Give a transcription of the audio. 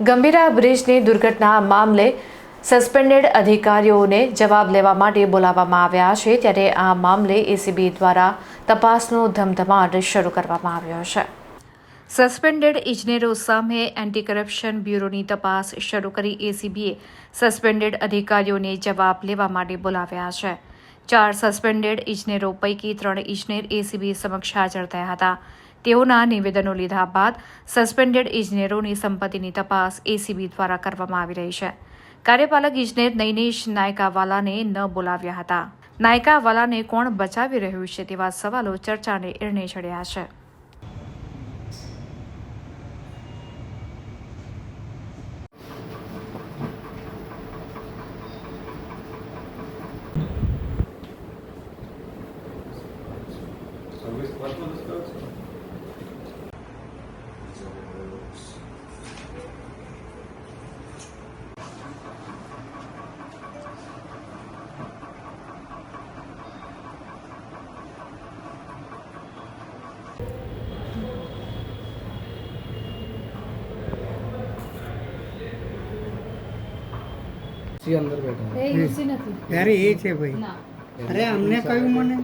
ગંભીરા બ્રિજની દુર્ઘટના મામલે સસ્પેન્ડેડ અધિકારીઓને જવાબ લેવા માટે બોલાવવામાં આવ્યા છે. ત્યારે આ મામલે એસીબી દ્વારા તપાસનો ધમધમાટ શરૂ કરવામાં આવ્યો છે. સસ્પેન્ડેડ ઇજનેરો સામે એન્ટી કરપ્શન બ્યુરોની તપાસ શરૂ કરી એસીબીએ સસ્પેન્ડેડ અધિકારીઓને જવાબ લેવા માટે બોલાવ્યા છે. ચાર સસ્પેન્ડેડ ઇજનેરો પૈકી ત્રણ ઇજનેર એસીબી સમક્ષ હાજર થયા હતા. તેઓના નિવેદનો લીધા બાદ સસ્પેન્ડેડ ઇજનેરોની સંપત્તિની તપાસ એસીબી દ્વારા કરવામાં આવી રહી છે. કાર્યપાલક ઇજનેર નૈનેશ નાયકાવાલાને ન બોલાવ્યા હતા. નાયકાવાલાને કોણ બચાવી રહ્યું છે તેવા સવાલો ચર્ચાને એરણે ચડ્યા છે. વર્તન સી અંદર બેઠા. એ ત્યારે એ છે ભાઈ. અરે અમને કહ્યું મને.